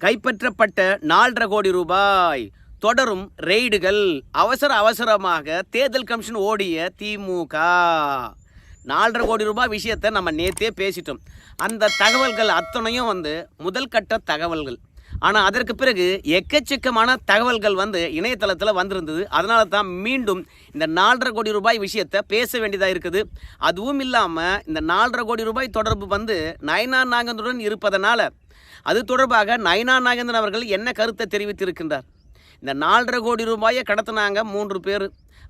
கைப்பற்றப்பட்ட நாலரை கோடி ரூபாய். தொடரும் ரெய்டுகள் அவசர அவசரமாக தேர்தல் கமிஷன் ஓடிய திமுக. நாலரை கோடி ரூபாய் விஷயத்தை நம்ம நேத்தே பேசிட்டோம். அந்த தகவல்கள் அத்தனையும் வந்து முதல் கட்ட தகவல்கள். ஆனால் அதற்கு பிறகு எக்கச்சக்கமான தகவல்கள் வந்து இணையதளத்தில் வந்திருந்தது. அதனால தான் மீண்டும் இந்த நாலரை கோடி ரூபாய் விஷயத்தை பேச வேண்டியதாக இருக்குது. அதுவும் இல்லாமல் இந்த நாலரை கோடி ரூபாய் தொடர்பு வந்து நயனா நாகேந்திரன் இருப்பதனால அது தொடர்பாக நயனா நாகேந்திரன் அவர்கள் என்ன கருத்தை தெரிவித்திருக்கின்றார்? இந்த நாலரை கோடி ரூபாயை கடத்தினாங்க மூன்று பேர்.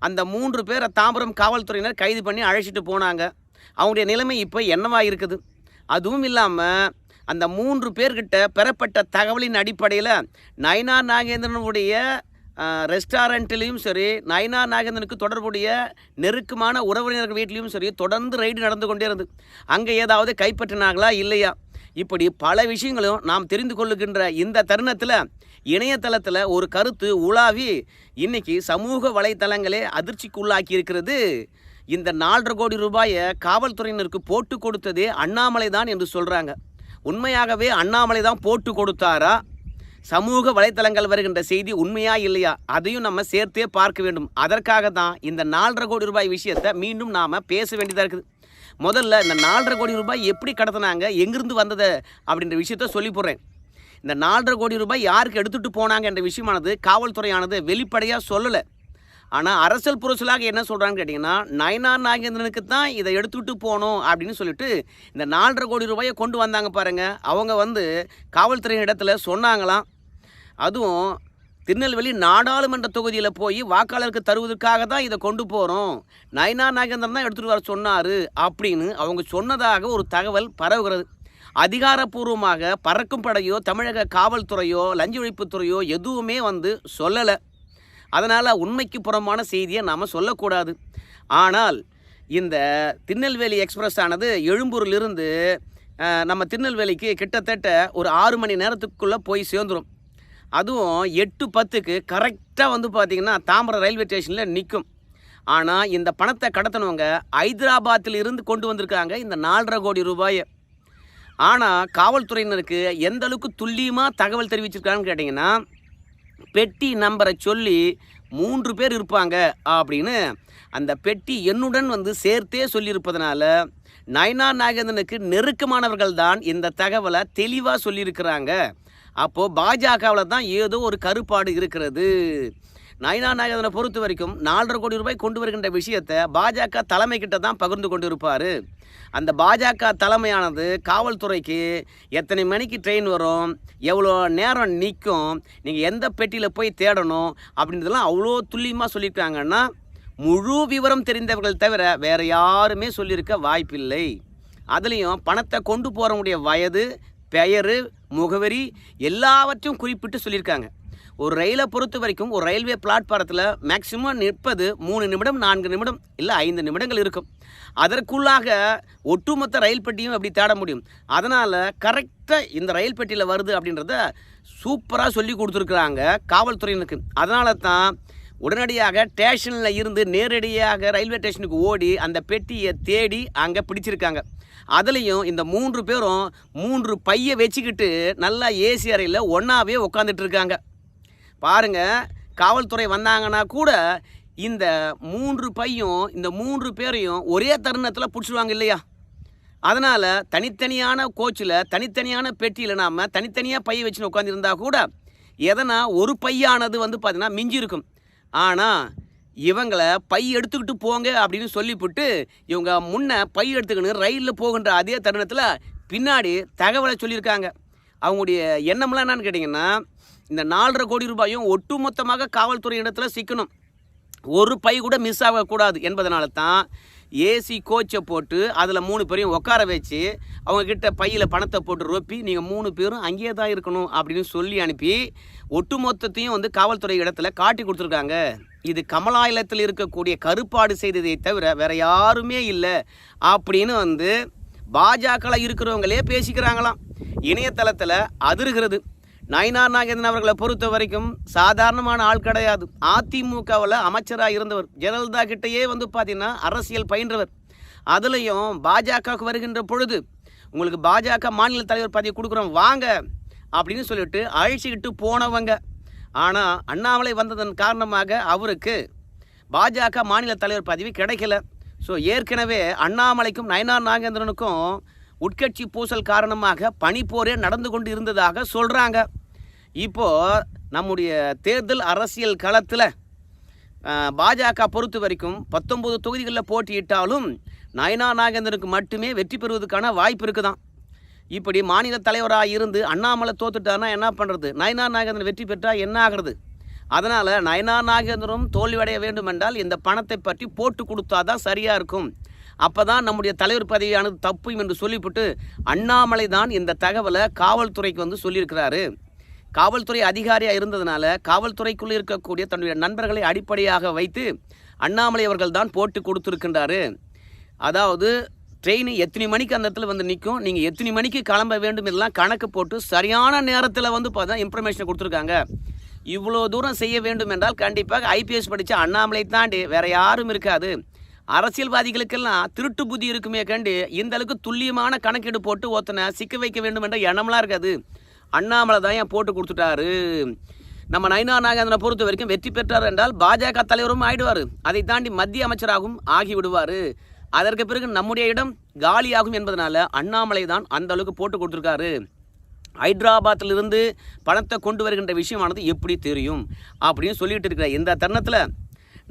அந்த மூன்று பேரை தாம்பரம் காவல்துறையினர் கைது பண்ணி அழைச்சிட்டு போனாங்க. அவங்களுடைய நிலைமை இப்போ என்னவாக இருக்குது அதுவும் இல்லாமல் அந்த மூன்று பேர்கிட்ட பெறப்பட்ட தகவலின் அடிப்படையில் நயனா நாகேந்திரனுடைய ரெஸ்டாரண்ட்லேயும் சரி நயனா நாகேந்திரனுக்கு தொடர்புடைய நெருக்கமான உறவினர்கள் வீட்லேயும் சரி தொடர்ந்து ரைடு நடந்து கொண்டே இருந்து அங்கே ஏதாவது கைப்பற்றினாங்களா இல்லையா? இப்படி பல விஷயங்களும் நாம் தெரிந்து கொள்ளுகின்ற இந்த தருணத்தில் இணையதளத்தில் ஒரு கருத்து உலாவி இன்னைக்கு சமூக வலைத்தளங்களே அதிர்ச்சிக்கு உள்ளாக்கி இருக்கிறது இந்த நாலரை கோடி ரூபாயை காவல்துறையினருக்கு போட்டு கொடுத்ததே அண்ணாமலை தான் என்று சொல்கிறாங்க உண்மையாகவே அண்ணாமலை தான் போட்டு கொடுத்தாரா? சமூக வலைத்தளங்கள் வருகின்ற செய்தி உண்மையா இல்லையா? அதையும் நம்ம சேர்த்தே பார்க்க வேண்டும். அதற்காக தான் இந்த நாலரை கோடி ரூபாய் விஷயத்தை மீண்டும் நாம் பேச வேண்டியதாக இருக்குது. முதல்ல இந்த நாலரை கோடி ரூபாய் எப்படி கடத்தினாங்க? எங்கிருந்து வந்தது? அப்படின்ற விஷயத்த சொல்லி போடுறேன். இந்த நாலரை கோடி ரூபாய் யாருக்கு எடுத்துகிட்டு போனாங்க என்ற விஷயமானது காவல்துறையானது வெளிப்படையாக சொல்லலை. ஆனால் அரசியல் புரசலாக என்ன சொல்கிறாங்கன்னு கேட்டிங்கன்னா நயனார் நாகேந்திரனுக்கு தான் இதை எடுத்துக்கிட்டு போகணும் அப்படின்னு சொல்லிட்டு இந்த நாலரை கோடி ரூபாயை கொண்டு வந்தாங்க பாருங்கள் அவங்க வந்து காவல்துறை இடத்துல சொன்னாங்களாம். அதுவும் திருநெல்வேலி நாடாளுமன்ற தொகுதியில் போய் வாக்காளருக்கு தருவதற்காக தான் இதை கொண்டு போகிறோம் நயனா நாகேந்திரன் தான் எடுத்துகிட்டு வர சொன்னார் அப்படின்னு அவங்க சொன்னதாக ஒரு தகவல் பரவுகிறது. அதிகாரப்பூர்வமாக பறக்கும் படையோ தமிழக காவல்துறையோ லஞ்ச ஒழிப்புத்துறையோ எதுவுமே வந்து சொல்லலை. அதனால் உண்மைக்கு புறமான செய்தியை நாம் சொல்லக்கூடாது. ஆனால் இந்த திருநெல்வேலி எக்ஸ்பிரஸ் ஆனது எழும்பூரிலிருந்து நம்ம திருநெல்வேலிக்கு கிட்டத்தட்ட ஒரு ஆறு மணி நேரத்துக்குள்ளே போய் சேர்ந்துடும் அதுவும் எட்டு பத்துக்கு கரெக்டாக வந்து பார்த்திங்கன்னா தாம்பரம் ரயில்வே ஸ்டேஷனில் நிற்கும் ஆனால் இந்த பணத்தை கடத்தினவங்க ஹைதராபாத்தில் இருந்து கொண்டு வந்திருக்காங்க இந்த நாலரை கோடி ரூபாயை. ஆனால் காவல்துறையினருக்கு எந்த அளவுக்கு துல்லியமாக தகவல் தெரிவிச்சிருக்காங்கன்னு கேட்டிங்கன்னா பெட்டி நம்பரை சொல்லி மூன்று பேர் இருப்பாங்க அப்படின்னு அந்த பெட்டி என்னுடன் வந்து சேர்த்தே சொல்லியிருப்பதனால நயனா நாகேந்திரனுக்கு நெருக்கமானவர்கள் தான் இந்த தகவலை தெளிவாக சொல்லியிருக்கிறாங்க. அப்போது பாஜகவில் தான் ஏதோ ஒரு கருப்பாடு இருக்கிறது. நயனா நாயகனை பொறுத்த வரைக்கும் நாலரை கோடி ரூபாய் கொண்டு வருகின்ற விஷயத்தை பாஜக தலைமை கிட்ட தான் பகிர்ந்து கொண்டு இருப்பார் அந்த பாஜக தலைமையானது காவல்துறைக்கு எத்தனை மணிக்கு ட்ரெயின் வரும் எவ்வளோ நேரம் நிற்கும் நீங்கள் எந்த பெட்டியில் போய் தேடணும் அப்படின்றதெல்லாம் அவ்வளோ துல்லியமாக சொல்லியிருக்காங்கன்னா முழு விவரம் தெரிந்தவர்கள் தவிர வேறு யாருமே சொல்லியிருக்க வாய்ப்பில்லை. அதுலேயும் பணத்தை கொண்டு போகிறவங்களுடைய வயது பெயர் முகவரி எல்லாவற்றையும் குறிப்பிட்டு சொல்லியிருக்காங்க. ஒரு ரயிலை பொறுத்த வரைக்கும் ஒரு ரயில்வே பிளாட்ஃபாரத்தில் மேக்சிமம் நிற்பது மூணு நிமிடம் நான்கு நிமிடம் இல்லை ஐந்து நிமிடங்கள் இருக்கும். அதற்குள்ளாக ஒட்டுமொத்த ரயில் பெட்டியும் அப்படி தேட முடியும்? அதனால் கரெக்டாக இந்த ரயில் பெட்டியில் வருது அப்படின்றத சூப்பராக சொல்லி கொடுத்துருக்குறாங்க காவல்துறையினருக்கு. அதனால தான் உடனடியாக ஸ்டேஷனில் இருந்து நேரடியாக ரயில்வே ஸ்டேஷனுக்கு ஓடி அந்த பெட்டியை தேடி அங்கே பிடிச்சிருக்காங்க. அதுலேயும் இந்த மூன்று பேரும் மூன்று பையை வச்சுக்கிட்டு நல்லா ஏசி அறையில் ஒன்றாவே உட்காந்துட்டு இருக்காங்க. பாருங்க காவல்துறை வந்தாங்கன்னா கூட இந்த மூன்று பையும் இந்த மூன்று பேரையும் ஒரே தருணத்தில் பிடிச்சிடுவாங்க இல்லையா? அதனால் தனித்தனியான கோச்சில் தனித்தனியான பெட்டியில் நாம் தனித்தனியாக பையை வச்சுன்னு உட்காந்துருந்தா கூட எதனா ஒரு பையானது வந்து பார்த்தீங்கன்னா மிஞ்சி இருக்கும் ஆனால் இவங்களை பை எடுத்துக்கிட்டு போங்க அப்படின்னு சொல்லிவிட்டு இவங்க முன்னே பை எடுத்துக்கின்னு ரயிலில் போகின்ற அதே தருணத்தில் பின்னாடி தகவலை சொல்லியிருக்காங்க. அவங்களுடைய எண்ணம்லாம் என்னன்னு கேட்டிங்கன்னா இந்த நாலரை கோடி ரூபாயும் ஒட்டுமொத்தமாக காவல்துறை இடத்துல சிக்கணும். ஒரு பை கூட மிஸ் ஆகக்கூடாது என்பதனால தான் ஏசி கோச்சை போட்டு அதில் மூணு பேரையும் உட்கார வச்சு அவங்கக்கிட்ட பையில் பணத்தை போட்டு ரொப்பி நீங்கள் மூணு பேரும் அங்கேயே தான் இருக்கணும் அப்படின்னு சொல்லி அனுப்பி ஒட்டுமொத்தத்தையும் வந்து காவல்துறை இடத்துல காட்டி கொடுத்துருக்காங்க. இது கமலாயலத்தில் இருக்கக்கூடிய கருப்பாடு செய்ததை தவிர வேற யாருமே இல்லை அப்படின்னு வந்து பாஜகவில் இருக்கிறவங்களே பேசிக்கிறாங்களாம். இணையதளத்தில் அதிர்கிறது. நயினார் நாகேந்திரன் அவர்களை பொறுத்த வரைக்கும் சாதாரணமான ஆள் கிடையாது. அதிமுகவில் அமைச்சராக இருந்தவர் ஜெயலலிதா கிட்டேயே வந்து பார்த்தீங்கன்னா அரசியல் பயின்றவர். அதுலேயும் பாஜகவுக்கு வருகின்ற பொழுது உங்களுக்கு பாஜக மாநில தலைவர் பதவி கொடுக்குறோம் வாங்க அப்படின்னு சொல்லிட்டு அழிச்சிக்கிட்டு போனவங்க. ஆனால் அண்ணாமலை வந்ததன் காரணமாக அவருக்கு பாஜக மாநில தலைவர் பதவி கிடைக்கல. ஸோ ஏற்கனவே அண்ணாமலைக்கும் நயனார் நாகேந்திரனுக்கும் உட்கட்சி பூசல் காரணமாக பனிப்போரே நடந்து கொண்டு இருந்ததாக சொல்கிறாங்க இப்போது நம்முடைய தேர்தல் அரசியல் களத்தில் பாஜக பொறுத்த வரைக்கும் பத்தொம்பது தொகுதிகளில் போட்டியிட்டாலும் நயனா நாகேந்திரனுக்கு மட்டுமே வெற்றி பெறுவதற்கான வாய்ப்பு இருக்குதான். இப்படி மாநில தலைவராக இருந்து அண்ணாமலை தோத்துட்டானா என்ன பண்ணுறது நயனா நாகேந்திரன் வெற்றி பெற்றால் என்ன ஆகிறது? அதனால் நயனா நாகேந்திரம் தோல்வியடைய வேண்டுமென்றால் இந்த பணத்தை பற்றி போட்டு கொடுத்தா தான் சரியாக இருக்கும். அப்போ தான் நம்முடைய தலைவர் பதவியானது தப்பும் என்று சொல்லிவிட்டு அண்ணாமலை தான் இந்த தகவலை காவல்துறைக்கு வந்து சொல்லியிருக்கிறாரு. காவல்துறை அதிகாரியாக இருந்ததுனால காவல்துறைக்குள் இருக்கக்கூடிய தன்னுடைய நண்பர்களை அடிப்படையாக வைத்து அண்ணாமலை அவர்கள் தான் போட்டு கொடுத்துருக்கின்றாரு. அதாவது ட்ரெயின் எத்தனை மணிக்கு அந்த இடத்துல வந்து நிற்கும்? நீங்கள் எத்தனை மணிக்கு கிளம்ப வேண்டும் இதெல்லாம் கணக்கு போட்டு சரியான நேரத்தில் வந்து பார்த்தா இன்ஃபர்மேஷன் கொடுத்துருக்காங்க. இவ்வளோ தூரம் செய்ய வேண்டும் என்றால் கண்டிப்பாக ஐபிஎஸ் படித்த அண்ணாமலை தாண்டி வேற யாரும் இருக்காது. அரசியல்வாதிகளுக்கெல்லாம் திருட்டு புத்தி இருக்குமே கண்டு இந்த அளவுக்கு துல்லியமான கணக்கீடு போட்டு ஒருத்தனை சிக்க வைக்க வேண்டும் என்ற எண்ணம்லாம் இருக்காது. அண்ணாமலை தான் ஏன் போட்டு கொடுத்துட்டாரு? நம்ம நயனா நாகேந்திரனை பொறுத்த வரைக்கும் வெற்றி பெற்றார் என்றால் பாஜக தலைவரும் ஆயிடுவார். அதை தாண்டி மத்திய அமைச்சராகவும் ஆகிவிடுவார். அதற்கு பிறகு நம்முடைய இடம் காலியாகும் என்பதனால அண்ணாமலை தான் அந்த அளவுக்கு போட்டு கொடுத்துருக்காரு. ஹைதராபாத்திலிருந்து பணத்தை கொண்டு வருகின்ற விஷயமானது எப்படி தெரியும்? அப்படின்னு சொல்லிட்டு இருக்கிற இந்த தருணத்தில்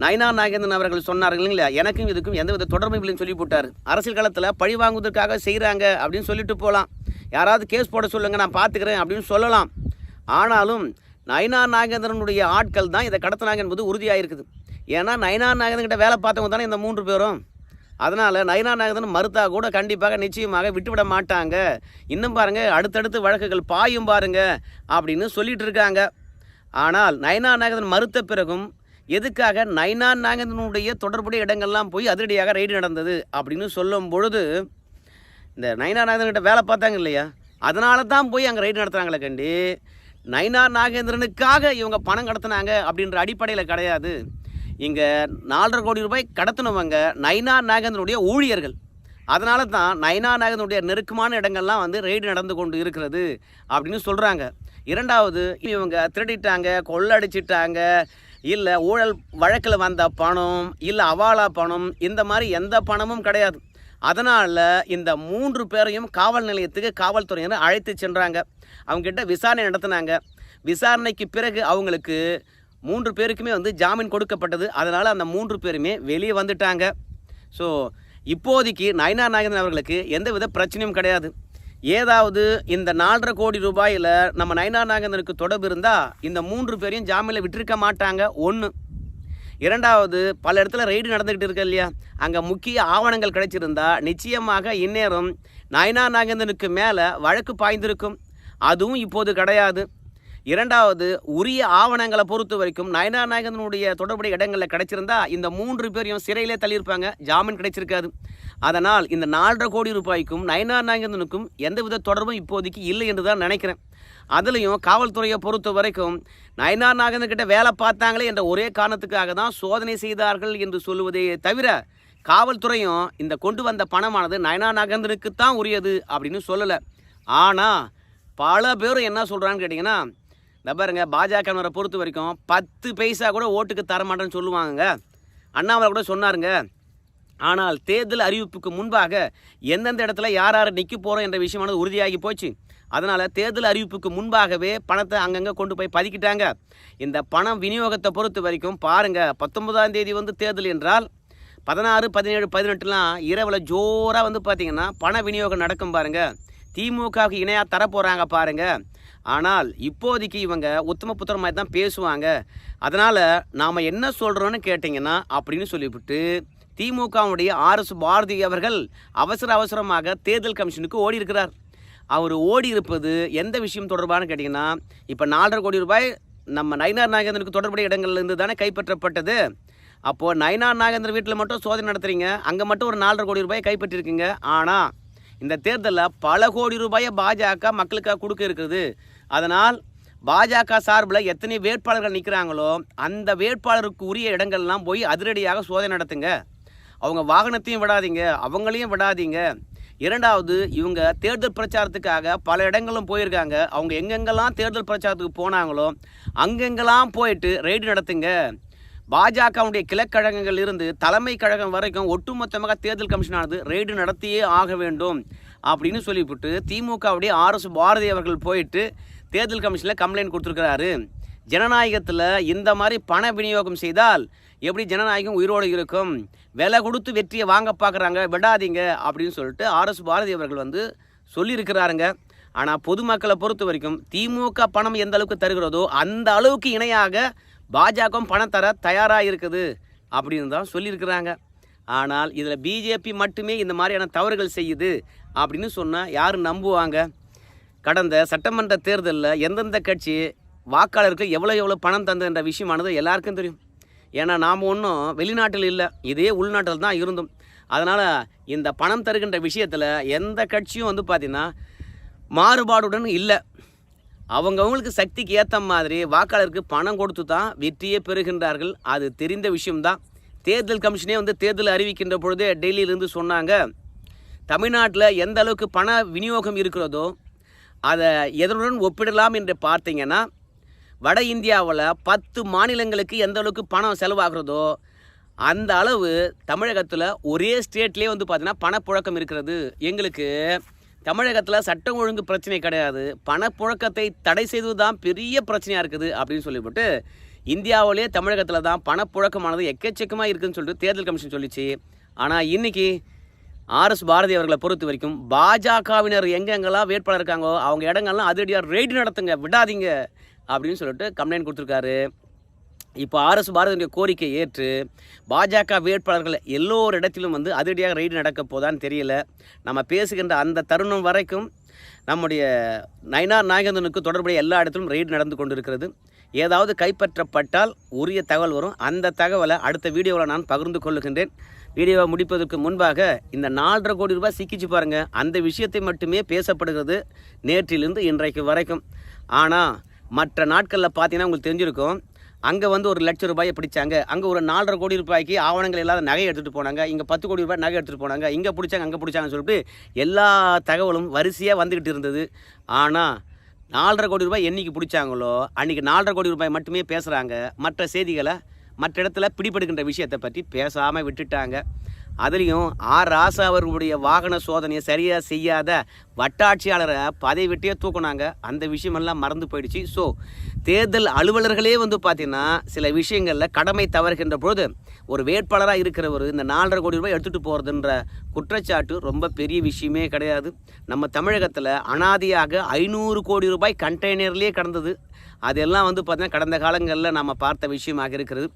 நயனா நாகேந்திரன் அவர்கள் சொன்னார்கள் இல்லைங்களா? எனக்கும் இதுக்கும் எந்தவித தொடர்பு இல்லைன்னு சொல்லி போட்டார் அரசியல் காலத்தில் பழி வாங்குவதற்காக செய்கிறாங்க அப்படின்னு சொல்லிட்டு போகலாம் யாராவது கேஸ் போட சொல்லுங்க நான் பார்த்துக்கிறேன் அப்படின்னு சொல்லலாம். ஆனாலும் நயனா நாகேந்திரனுடைய ஆட்கள் தான் இதை கடத்தினாங்க என்பது உறுதியாக இருக்குது. ஏன்னா நயனா நாகேந்திரன் கிட்ட வேலை பார்த்தவங்க தானே இந்த மூன்று பேரும். அதனால் நயனா நாகேந்திரன் மறுத்தா கூட கண்டிப்பாக நிச்சயமாக விட்டுவிட மாட்டாங்க. இன்னும் பாருங்கள் அடுத்தடுத்து வழக்குகள் பாயும் பாருங்க அப்படின்னு சொல்லிட்டு இருக்காங்க. ஆனால் நயனா நாகேந்திரன் மறுத்த பிறகும் எதுக்காக நயனா நாகேந்திரனுடைய தொடர்புடைய இடங்கள்லாம் போய் அதிரடியாக ரைடு நடந்தது அப்படின்னு சொல்லும் பொழுது இந்த நயனா நாகேந்திரன்கிட்ட வேலை பார்த்தாங்க இல்லையா? அதனால தான் போய் அங்கே ரைடு நடத்துகிறாங்களே கண்டி. நயனா நாகேந்திரனுக்காக இவங்க பணம் கடத்தினாங்க அப்படின்ற அடிப்படையில் கிடையாது. இங்கே நாலரை கோடி ரூபாய் கடத்தினவங்க நைனா நாகேந்திரனுடைய ஊழியர்கள். அதனால தான் நைனா நாகேந்திரனுடைய நெருக்கமான இடங்கள்லாம் வந்து ரெய்டு நடந்து கொண்டு இருக்கிறது அப்படின்னு சொல்கிறாங்க இரண்டாவது இவங்க திருடிட்டாங்க கொள்ளடிச்சிட்டாங்க. இல்லை ஊழல் வழக்கில் வந்த பணம் இல்லை அவாலா பணம் இந்த மாதிரி எந்த பணமும் கிடையாது. அதனால் இந்த மூன்று பேரையும் காவல் நிலையத்துக்கு காவல்துறையினர் அழைத்து சென்றாங்க. அவங்ககிட்ட விசாரணை நடத்தினாங்க. விசாரணைக்கு பிறகு அவங்களுக்கு மூன்று பேருக்குமே வந்து ஜாமீன் கொடுக்கப்பட்டது. அதனால் அந்த மூன்று பேருமே வெளியே வந்துட்டாங்க. ஸோ இப்போதைக்கு நயனா நாகேந்திரன் அவர்களுக்கு எந்தவித பிரச்சனையும் கிடையாது. ஏதாவது இந்த நாலரை கோடி ரூபாயில் நம்ம நயனா நாகேந்திரனுக்கு தொடர்பு இருந்தால் இந்த மூன்று பேரையும் ஜாமீனில் விட்டிருக்க மாட்டாங்க. ஒன்று இரண்டாவது பல இடத்துல ரெய்டு நடந்துக்கிட்டு இருக்கு இல்லையா? அங்கே முக்கிய ஆவணங்கள் கிடைச்சிருந்தா நிச்சயமாக இந்நேரம் நயனா நாகேந்திரனுக்கு மேலே வழக்கு பாய்ந்திருக்கும். அதுவும் இப்போது கிடையாது. இரண்டாவது உரிய ஆவணங்களை பொறுத்த வரைக்கும் நயனா நாயகனுடைய தொடர்புடைய இடங்களில் கிடைச்சிருந்தா இந்த மூன்று பேரையும் சிறையிலே தள்ளியிருப்பாங்க. ஜாமீன் கிடைச்சிருக்காது. அதனால் இந்த நாலரை கோடி ரூபாய்க்கும் நயனா நாயகனுக்கும் எந்தவித தொடர்பும் இப்போதைக்கு இல்லை என்று தான் நினைக்கிறேன். அதுலேயும் காவல்துறையை பொறுத்த வரைக்கும் நயனா நாகேந்திரன் வேலை பார்த்தாங்களே என்ற ஒரே காரணத்துக்காக தான் சோதனை செய்தார்கள் என்று சொல்லுவதே தவிர காவல்துறையும் இந்த கொண்டு வந்த பணமானது நயனா நாகந்தனுக்கு தான் உரியது அப்படின்னு சொல்லலை. ஆனால் பல பேரும் என்ன சொல்கிறான்னு கேட்டிங்கன்னா இந்த பாருங்க பாஜகவினரை பொறுத்த வரைக்கும் பத்து பைசா கூட ஓட்டுக்கு தர மாட்டேன்னு சொல்லுவாங்க அண்ணாமலை கூட சொன்னாருங்க. ஆனால் தேர்தல் அறிவிப்புக்கு முன்பாக எந்தெந்த இடத்துல யார் யார் நிற்க போகிறோம் என்ற விஷயமானது உறுதியாகி போச்சு. அதனால் தேர்தல் அறிவிப்புக்கு முன்பாகவே பணத்தை அங்கங்கே கொண்டு போய் பதுக்கிட்டாங்க. இந்த பணம் விநியோகத்தை பொறுத்த வரைக்கும் பாருங்கள் பத்தொன்பதாம் தேதி வந்து தேர்தல் என்றால் பதினாறு பதினேழு பதினெட்டுலாம் இரவில் ஜோராக வந்து பார்த்தீங்கன்னா பண விநியோகம் நடக்கும் பாருங்கள் திமுகவுக்கு இணையாக தரப்போகிறாங்க பாருங்கள் ஆனால் இப்போதைக்கு இவங்க உத்தம புத்திர மாதிரி தான் பேசுவாங்க. அதனால் நாம் என்ன சொல்கிறோன்னு கேட்டிங்கன்னா அப்படின்னு சொல்லிவிட்டு திமுகவுடைய ஆர்எஸ் பாரதி அவர்கள் அவசர அவசரமாக தேர்தல் கமிஷனுக்கு ஓடி இருக்கிறார் அவர் ஓடி இருப்பது எந்த விஷயம் தொடர்பானு கேட்டிங்கன்னா இப்போ நாலரை கோடி ரூபாய் நம்ம நயினார் நாகேந்திரனுக்கு தொடர்புடைய இடங்கள்லேருந்து தானே கைப்பற்றப்பட்டது. அப்போது நயினார் நாகேந்திர வீட்டில் மட்டும் சோதனை நடத்துகிறீங்க அங்கே மட்டும் ஒரு நாலரை கோடி ரூபாய் கைப்பற்றிருக்கீங்க. ஆனால் இந்த தேர்தலில் பல கோடி ரூபாயை பாஜக மக்களுக்காக கொடுக்க இருக்கிறது அதனால் பாஜக சார்பில் எத்தனை வேட்பாளர்கள் நிற்கிறாங்களோ அந்த வேட்பாளருக்கு உரிய இடங்கள்லாம் போய் அதிரடியாக சோதனை நடத்துங்க. அவங்க வாகனத்தையும் விடாதீங்க அவங்களையும் விடாதீங்க. இரண்டாவது இவங்க தேர்தல் பிரச்சாரத்துக்காக பல இடங்களும் போயிருக்காங்க. அவங்க எங்கெங்கெல்லாம் தேர்தல் பிரச்சாரத்துக்கு போனாங்களோ அங்கெங்கெல்லாம் போயிட்டு ரெய்டு நடத்துங்க. பாஜகவுடைய கிழக்கழகங்கள் இருந்து தலைமை கழகம் வரைக்கும் ஒட்டுமொத்தமாக தேர்தல் கமிஷனானது ரெய்டு நடத்தியே ஆக வேண்டும் அப்படின்னு சொல்லிவிட்டு திமுகவுடைய ஆர்எஸ் பாரதி அவர்கள் போயிட்டு தேர்தல் கமிஷனில் கம்ப்ளைண்ட் கொடுத்துருக்கிறாரு. ஜனநாயகத்தில் இந்த மாதிரி பண விநியோகம் செய்தால் எப்படி ஜனநாயகம் உயிரோடு இருக்கும்? விலை கொடுத்து வெற்றியை வாங்க பார்க்குறாங்க விடாதீங்க அப்படின்னு சொல்லிட்டு ஆர்எஸ் பாரதி அவர்கள் வந்து சொல்லியிருக்கிறாருங்க. ஆனால் பொதுமக்களை பொறுத்த வரைக்கும் திமுக பணம் எந்த அளவுக்கு தருகிறதோ அந்த அளவுக்கு இணையாக பாஜகவும் பணம் தர தயாராக இருக்குது அப்படின்னு தான் சொல்லியிருக்கிறாங்க. ஆனால் இதில் பிஜேபி மட்டுமே இந்த மாதிரியான தவறுகள் செய்யுது அப்படின்னு சொன்னால் யார் நம்புவாங்க. கடந்த சட்டமன்ற தேர்தலில் எந்தெந்த கட்சி வாக்காளருக்கு எவ்வளோ எவ்வளோ பணம் தந்ததுன்ற விஷயமானது எல்லாருக்கும் தெரியும். ஏன்னா நாம் ஒன்றும் வெளிநாட்டில் இல்லை இதே உள்நாட்டில் தான் இருந்தோம். அதனால் இந்த பணம் தருகின்ற விஷயத்தில் எந்த கட்சியும் வந்து பார்த்திங்கன்னா மாறுபாடுடன் இல்லை. அவங்கவுங்களுக்கு சக்திக்கு ஏற்ற மாதிரி வாக்காளருக்கு பணம் கொடுத்து தான் வெற்றியே பெறுகின்றார்கள். அது தெரிந்த விஷயம்தான். தேர்தல் கமிஷனே வந்து தேர்தல் அறிவிக்கின்ற பொழுதே டெல்லியிலேருந்து சொன்னாங்க தமிழ்நாட்டில் எந்த அளவுக்கு பண விநியோகம் இருக்கிறதோ அதை எதனுடன் ஒப்பிடலாம் என்று பார்த்தீங்கன்னா வட இந்தியாவில் பத்து மாநிலங்களுக்கு எந்த அளவுக்கு பணம் செலவாகிறதோ அந்த அளவு தமிழகத்தில் ஒரே ஸ்டேட்லேயே வந்து பார்த்தீங்கன்னா பணப்புழக்கம் இருக்கிறது. எங்களுக்கு தமிழகத்தில் சட்டம் ஒழுங்கு பிரச்சனை கிடையாது. பணப்புழக்கத்தை தடை செய்வது தான் பெரிய பிரச்சனையாக இருக்குது அப்படின்னு சொல்லிவிட்டு இந்தியாவிலே தமிழகத்தில் தான் பணப்புழக்கமானது எக்கச்சக்கமாக இருக்குதுன்னு சொல்லிட்டு தேர்தல் கமிஷன் சொல்லிச்சு. ஆனால் இன்னைக்கு ஆர்எஸ் பாரதி அவர்களை பொறுத்த வரைக்கும் பாஜகவினர் எங்கெங்கெல்லாம் வேட்பாளர் இருக்காங்களோ அவங்க இடங்கள்லாம் அதிரடியாக ரெய்டு நடத்துங்க விடாதீங்க அப்படின்னு சொல்லிட்டு கம்ப்ளைண்ட் கொடுத்துருக்காரு. இப்போ ஆர்எஸ் பாரதியுடைய கோரிக்கை ஏற்று பாஜக வேட்பாளர்கள் எல்லோரு இடத்திலும் வந்து அதிரடியாக ரெய்டு நடக்க போதான்னு தெரியல. நம்ம பேசுகின்ற அந்த தருணம் வரைக்கும் நம்முடைய நயனார் நாகேந்திரனுக்கு தொடர்புடைய எல்லா இடத்திலும் ரெய்டு நடந்து கொண்டிருக்கிறது. ஏதாவது கைப்பற்றப்பட்டால் உரிய தகவல் வரும். அந்த தகவலை அடுத்த வீடியோவில் நான் பகிர்ந்து கொள்ளுகின்றேன். வீடியோவை முடிப்பதற்கு முன்பாக இந்த நாலரை கோடி ரூபாய் சிக்கிச்சு பாருங்கள் அந்த விஷயத்தை மட்டுமே பேசப்படுகிறது நேற்றிலிருந்து இன்றைக்கு வரைக்கும். ஆனால் மற்ற நாட்களில் பார்த்தீங்கன்னா உங்களுக்கு தெரிஞ்சிருக்கும். அங்கே வந்து ஒரு லட்ச ரூபாயை பிடிச்சாங்க. அங்கே ஒரு நாலரை கோடி ரூபாய்க்கு ஆவணங்கள் இல்லாத நகை எடுத்துகிட்டு போனாங்க. இங்கே பத்து கோடி ரூபாய் நகை எடுத்துகிட்டு போனாங்க. இங்கே பிடிச்சாங்க அங்கே பிடிச்சாங்கன்னு சொல்லிட்டு எல்லா தகவலும் வரிசையாக வந்துக்கிட்டு இருந்தது. ஆனால் நாலரை கோடி ரூபாய் என்றைக்கு பிடிச்சாங்களோ அன்றைக்கி நாலரை கோடி ரூபாய் மட்டுமே பேசுகிறாங்க மற்ற செய்திகளை மற்ற இடத்துல பிடிபடுகின்ற விஷயத்தை பற்றி பேசாமல் விட்டுட்டாங்க. அதுலேயும் ஆர். ராசா அவர்களுடைய வாகன சோதனையை சரியாக செய்யாத வட்டாட்சியாளரை பதவி விட்டே தூக்குனாங்க. அந்த விஷயமெல்லாம் மறந்து போயிடுச்சு. ஸோ தேர்தல் அலுவலர்களே வந்து பார்த்திங்கன்னா சில விஷயங்களில் கடமை தவறுகின்ற பொழுது ஒரு வேட்பாளராக இருக்கிறவர் இந்த நாலரை கோடி ரூபாய் எடுத்துகிட்டு போகிறதுன்ற குற்றச்சாட்டு ரொம்ப பெரிய விஷயமே கிடையாது. நம்ம தமிழகத்தில் அனாதியாக ஐநூறு கோடி ரூபாய் கண்டெய்னர்லேயே கடந்தது. அதெல்லாம் வந்து பார்த்தீங்கன்னா கடந்த காலங்களில் நம்ம பார்த்த விஷயமாக இருக்கிறது.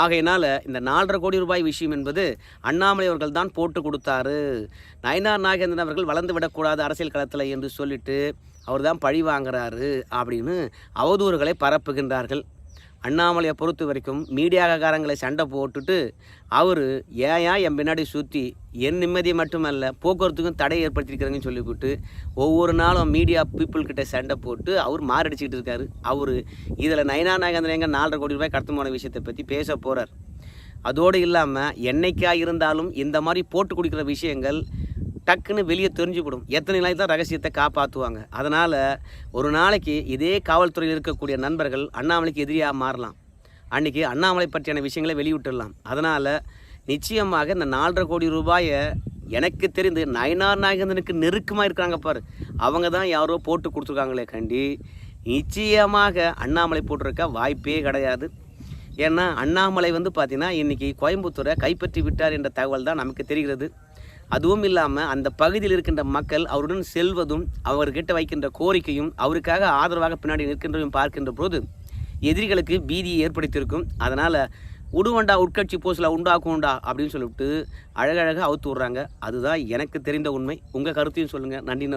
ஆகையினால் இந்த நாலரை கோடி ரூபாய் விஷயம் என்பது அண்ணாமலை அவர்கள் தான் போட்டு கொடுத்தாரு. நயனார் நாகேந்திரன் அவர்கள் வளர்ந்து விடக்கூடாது அரசியல் களத்தில் என்று சொல்லிட்டு அவர் தான் பழி வாங்குறாரு அப்படின்னு அவதூறுகளை பரப்புகின்றார்கள். அண்ணாமலையை பொறுத்த வரைக்கும் மீடியாக்காரங்களை சண்டை போட்டுட்டு அவர் ஏன் ஏன் என் பின்னாடி சுற்றி என் நிம்மதியை மட்டுமல்ல போக்குவரத்துக்கும் தடை ஏற்படுத்தியிருக்கிறாங்கன்னு சொல்லிவிட்டு ஒவ்வொரு நாளும் மீடியா பீப்புள்கிட்ட சண்டை போட்டு அவர் மாரடிச்சுக்கிட்டு இருக்காரு. அவர் இதில் நயனா நாகேந்திரன் எங்கே நாலரை கோடி ரூபாய் கடத்து போன விஷயத்தை பற்றி பேச போகிறார் அதோடு இல்லாமல் என்னைக்கா இருந்தாலும் இந்த மாதிரி போட்டு கொடுக்குற விஷயங்கள் டக்குன்னு வெளியே தெரிஞ்சுவிடும் எத்தனை நாளைக்கு தான் ரகசியத்தை காப்பாற்றுவாங்க அதனால் ஒரு நாளைக்கு இதே காவல்துறையில் இருக்கக்கூடிய நண்பர்கள் அண்ணாமலைக்கு எதிரியாக மாறலாம். அன்றைக்கி அண்ணாமலை பற்றியான விஷயங்களை வெளியிட்டுடலாம். அதனால் நிச்சயமாக இந்த நாலரை கோடி ரூபாயை எனக்கு தெரிந்து நயனார் நாயகந்தனுக்கு நெருக்கமாக இருக்கிறாங்க பாரு. அவங்க தான் யாரோ போட்டு கொடுத்துருக்காங்களே கண்டி. நிச்சயமாக அண்ணாமலை போட்டிருக்க வாய்ப்பே கிடையாது. ஏன்னா அண்ணாமலை வந்து பார்த்திங்கன்னா இன்றைக்கி கோயம்புத்தூரை கைப்பற்றி விட்டார் என்ற தகவல் தான் நமக்கு தெரிகிறது. அதுவும் இல்லாமல் அந்த பகுதியில் இருக்கின்ற மக்கள் அவருடன் செல்வதும் அவர்கிட்ட வைக்கின்ற கோரிக்கையும் அவருக்காக ஆதரவாக பின்னாடி நிற்கின்றதையும் பார்க்கின்ற போது எதிரிகளுக்கு பீதியை ஏற்படுத்தியிருக்கும். அதனால் உடுவண்டா உட்கட்சி போஸ்டில் உண்டாக்கும்டா அப்படின்னு சொல்லிவிட்டு அழகழகாக அவுத்து விட்றாங்க. அதுதான் எனக்கு தெரிந்த உண்மை. உங்கள் கருத்தையும் சொல்லுங்கள் நன்றி நன்றி.